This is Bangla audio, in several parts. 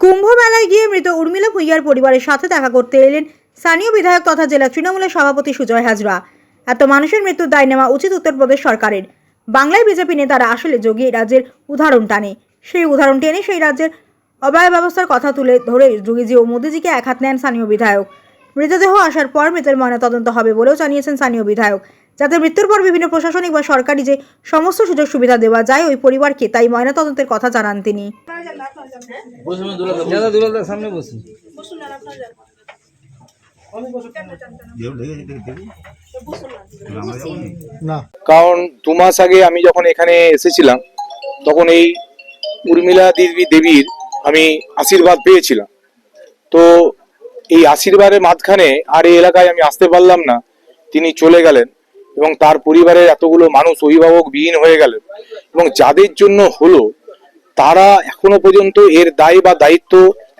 কুম্ভ মেলায় গিয়ে মৃত উর্মিলা ভুইয়ার পরিবারের সাথে দেখা করতে এলেন স্থানীয় বিধায়ক তথা জেলা তৃণমূলের সভাপতি সুজয় হাজরা। এত মানুষের মৃত্যুর দায় নেওয়া উচিত উত্তরপ্রদেশ সরকারের। বাংলায় বিজেপি নেতারা আসলে যোগী রাজ্যের উদাহরণ টানে। সেই উদাহরণ টেনে সেই রাজ্যের অবায় ব্যবস্থার কথা তুলে ধরে যোগীজি ও মোদিজিকে এক হাত নেন স্থানীয় বিধায়ক। মৃতদেহ আসার পর মৃতের ময়নাতদন্ত হবে বলেও জানিয়েছেন স্থানীয় বিধায়ক। যাতে মৃত্যুর পর বিভিন্ন প্রশাসনিক বা সরকারি যে সমস্ত সুযোগ সুবিধা দেওয়া যায়, ওই পরিবারকে তাই ময়নাতদন্তের কথা জানান তিনি। বসুন দাদা দুলাল দাদা সামনে বসুন। কারণ দু মাস আগে আমি যখন এখানে এসেছিলাম তখন এই উর্মিলা দেবী দেবীর আমি আশীর্বাদ পেয়েছিলাম। তো এই আশীর্বাদের মাঝখানে আর এই এলাকায় আমি আসতে পারলাম না। তিনি চলে গেলেন এবং তার পরিবারের এতগুলো মানুষ অভিভাবক বিহীন হয়ে গেলেন। এবং যাদের জন্য হলো তারা এখনও পর্যন্ত এর দায় বা দায়িত্ব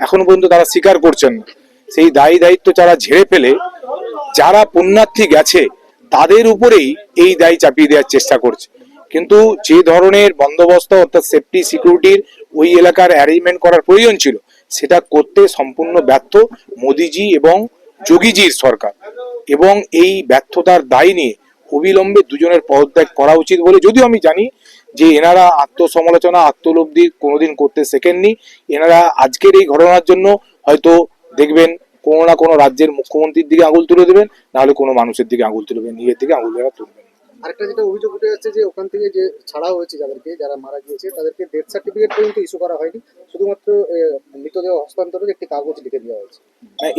এখনও পর্যন্ত তারা স্বীকার করছেন না। সেই দায়ী দায়িত্ব যারা ঝেড়ে ফেলে যারা পুণ্যার্থী গেছে, তাদের উপরেই এই দায় চাপিয়ে দেওয়ার চেষ্টা করছে। কিন্তু যে ধরনের বন্দোবস্ত অর্থাৎ সেফটি সিকিউরিটির ওই এলাকার অ্যারেঞ্জমেন্ট করার প্রয়োজন ছিল, সেটা করতে সম্পূর্ণ ব্যর্থ মোদিজি এবং যোগীজির সরকার। এবং এই ব্যর্থতার দায় নিয়ে অবিলম্বে দুজনের পদত্যাগ করা উচিত বলে যদিও আমি জানি যে এনারা আত্মসমালোচনা আত্মলব্ধি কোনোদিন করতে শেখেননি। এনারা আজকের এই ঘটনার জন্য হয়তো দেখবেন কোনো না কোনো রাজ্যের মুখ্যমন্ত্রীর দিকে আঙুল তুলে দেবেন নাহলে কোনো মানুষের দিকে আঙুল তুলবেন নিজের দিকে আঙুল দেওয়া তুলবেন। আরেকটা যেটা অভিযোগ উঠে যাচ্ছে যে ওখান থেকে যে ছাড়া হয়েছে যাদেরকে যারা মারা গিয়েছে তাদেরকে ডেথ সার্টিফিকেট পর্যন্ত ইস্যু করা হয়নি। শুধুমাত্র মৃতদেহ হস্তান্তরের একটি কাগজ লিখে দেওয়া হয়েছে।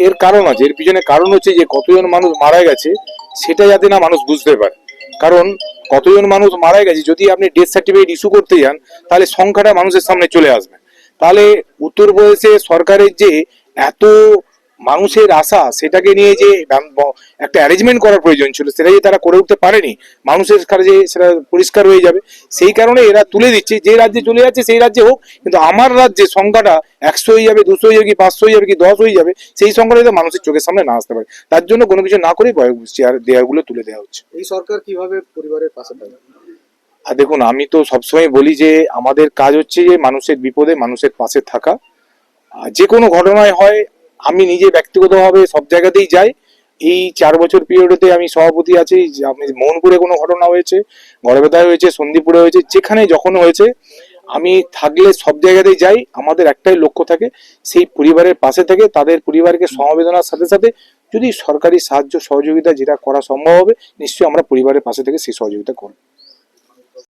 এর কারণ আছে এর পিছনে কারণ হচ্ছে যে কতজন মানুষ মারা গেছে সেটা যাতে না মানুষ বুঝতে পারে। কারণ কতজন মানুষ মারা গেছে, যদি আপনি ডেথ সার্টিফিকেট ইস্যু করতে যান, তাহলে সংখ্যাটা মানুষের সামনে চলে আসবে। তাহলে উত্তরপ্রদেশে সরকারের যে এত মানুষের আশা সেটাকে নিয়ে যে একটা অ্যারেঞ্জমেন্ট করার প্রয়োজন ছিল সেটা যে তারা করে উঠতে পারেনি মানুষের কাছে সেটা পরিষ্কার হয়ে যাবে সেই কারণে এরা তুলে দিচ্ছে যে রাজ্যে চলে যাচ্ছে সেই রাজ্যে হোক কিন্তু আমার রাজ্যে সংখ্যাটা একশো হয়ে যাবে দুশো হয়ে যাবে কি পাঁচশো হয়ে যাবে কি দশ হয়ে যাবে সেই সংখ্যাটা যাতে মানুষের চোখের সামনে না আসতে পারে। তার জন্য কোনো কিছু না করে চেয়ার দেয়ারগুলো তুলে দেওয়া হচ্ছে। এই সরকার কীভাবে পরিবারের পাশে থাকবে আর দেখুন আমি তো সবসময় বলি যে আমাদের কাজ হচ্ছে যে মানুষের বিপদে মানুষের পাশে থাকা। যে কোনো ঘটনায় হয় আমি নিজে ব্যক্তিগতভাবে সব জায়গাতেই যাই। এই চার বছর পিরিয়ডেতে আমি সভাপতি আছি আমি মোহনপুরে কোনো ঘটনা হয়েছে, গড়বেতায় হয়েছে, সন্দীপুরে হয়েছে, যেখানে যখন হয়েছে, আমি থাকলে সব জায়গাতেই যাই, আমাদের একটাই লক্ষ্য থাকে, সেই পরিবারের পাশে থেকে তাদের পরিবারকে সমবেদনার সাথে সাথে যদি সরকারি সাহায্য, সহযোগিতা যেটা করা সম্ভব হবে, নিশ্চয়ই আমরা পরিবারের পাশে থেকে সেই সহযোগিতা করব।